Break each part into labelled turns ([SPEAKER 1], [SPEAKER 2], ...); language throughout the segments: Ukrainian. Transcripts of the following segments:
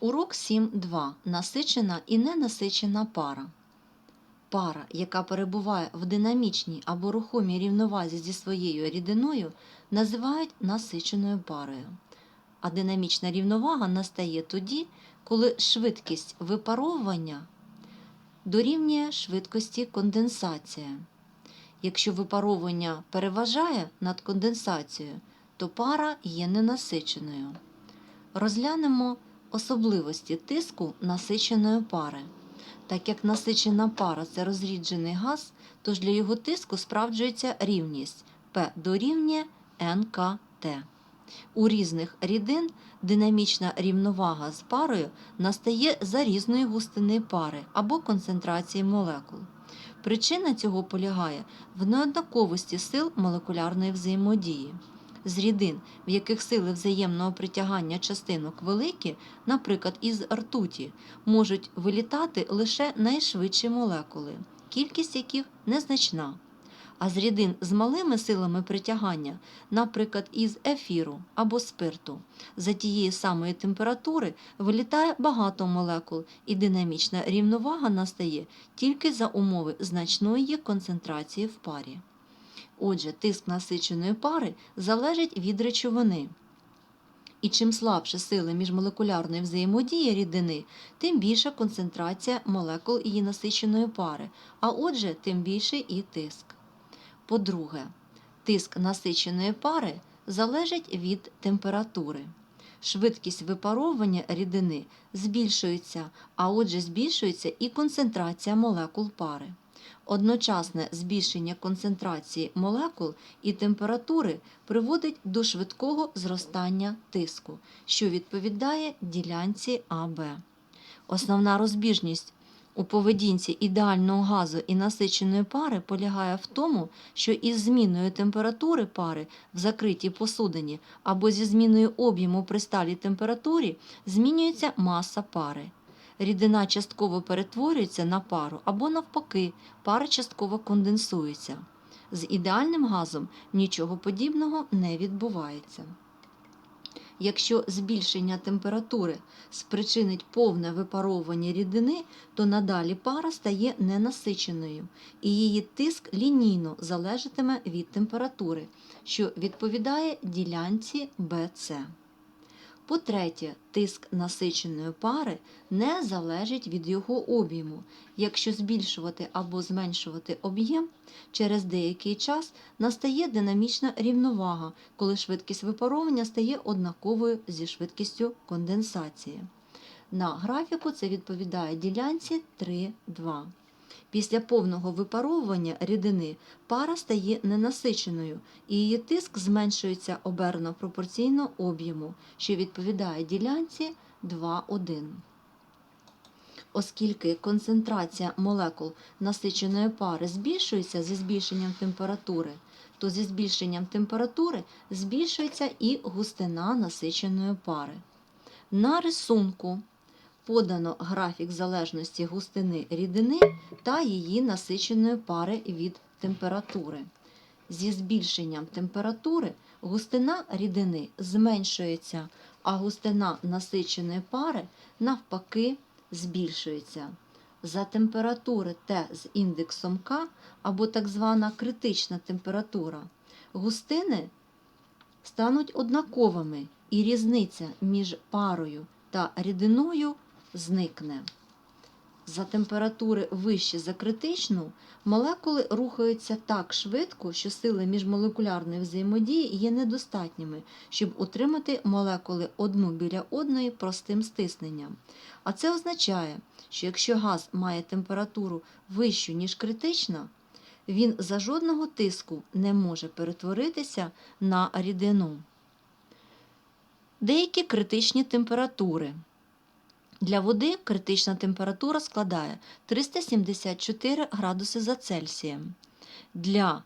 [SPEAKER 1] Урок 7.2. Насичена і ненасичена пара. Пара, яка перебуває в динамічній або рухомій рівновазі зі своєю рідиною, називають насиченою парою. А динамічна рівновага настає тоді, коли швидкість випаровування дорівнює швидкості конденсації. Якщо випаровування переважає над конденсацією, то пара є ненасиченою. Розглянемо особливості тиску насиченої пари. Так як насичена пара це розріджений газ, тож для його тиску справджується рівність P дорівнює НКТ. У різних рідин динамічна рівновага з парою настає за різної густини пари або концентрації молекул. Причина цього полягає в неоднаковості сил молекулярної взаємодії. З рідин, в яких сили взаємного притягання частинок великі, наприклад, із ртуті, можуть вилітати лише найшвидші молекули, кількість яких незначна. А з рідин з малими силами притягання, наприклад, із ефіру або спирту, за тієї самої температури вилітає багато молекул, і динамічна рівновага настає тільки за умови значної концентрації в парі. Отже, тиск насиченої пари залежить від речовини. І чим слабше сили міжмолекулярної взаємодії рідини, тим більша концентрація молекул її насиченої пари, а отже, тим більший і тиск. По-друге, тиск насиченої пари залежить від температури. Швидкість випаровування рідини збільшується, а отже, збільшується і концентрація молекул пари. Одночасне збільшення концентрації молекул і температури приводить до швидкого зростання тиску, що відповідає ділянці АБ. Основна розбіжність у поведінці ідеального газу і насиченої пари полягає в тому, що із зміною температури пари в закритій посудині або зі зміною об'єму при сталій температурі змінюється маса пари. Рідина частково перетворюється на пару або навпаки, пара частково конденсується. З ідеальним газом нічого подібного не відбувається. Якщо збільшення температури спричинить повне випаровування рідини, то надалі пара стає ненасиченою, і її тиск лінійно залежатиме від температури, що відповідає ділянці БЦ. По-третє, тиск насиченої пари не залежить від його об'єму. Якщо збільшувати або зменшувати об'єм, через деякий час настає динамічна рівновага, коли швидкість випаровування стає однаковою зі швидкістю конденсації. На графіку це відповідає ділянці 3,2. Після повного випаровування рідини пара стає ненасиченою, і її тиск зменшується оберно пропорційно об'єму, що відповідає ділянці 2,1. Оскільки концентрація молекул насиченої пари збільшується зі збільшенням температури, то зі збільшенням температури збільшується і густина насиченої пари. На рисунку подано графік залежності густини рідини та її насиченої пари від температури. Зі збільшенням температури густина рідини зменшується, а густина насиченої пари навпаки збільшується. За температури Т з індексом К або так звана критична температура густини стануть однаковими, і різниця між парою та рідиною зникне. За температури вище за критичну, молекули рухаються так швидко, що сили міжмолекулярної взаємодії є недостатніми, щоб утримати молекули одну біля одної простим стисненням. А це означає, що якщо газ має температуру вищу, ніж критична, він за жодного тиску не може перетворитися на рідину. Деякі критичні температури. Для води критична температура складає 374 градуси за Цельсієм. Для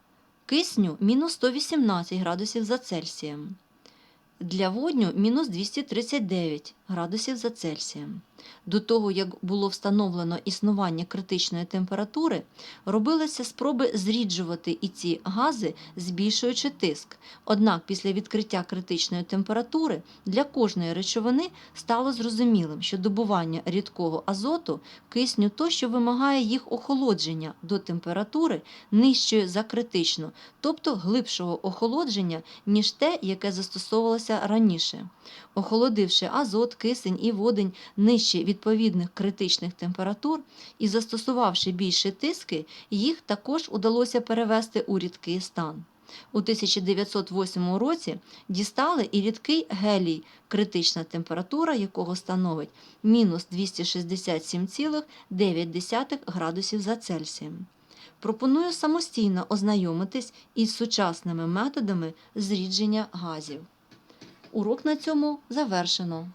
[SPEAKER 1] кисню мінус 118 градусів за Цельсієм. Для водню мінус 239 градусів за Цельсієм. До того, як було встановлено існування критичної температури, робилися спроби зріджувати і ці гази, збільшуючи тиск. Однак після відкриття критичної температури для кожної речовини стало зрозумілим, що добування рідкого азоту, кисню тощо вимагає їх охолодження до температури нижчої за критичну, тобто глибшого охолодження, ніж те, яке застосовувалося раніше. Охолодивши азот, кисень і водень нижче відповідних критичних температур і застосувавши більші тиски, їх також удалося перевести у рідкий стан. У 1908 році дістали і рідкий гелій, критична температура якого становить мінус 267,9 градусів за Цельсієм. Пропоную самостійно ознайомитись із сучасними методами зрідження газів. Урок на цьому завершено.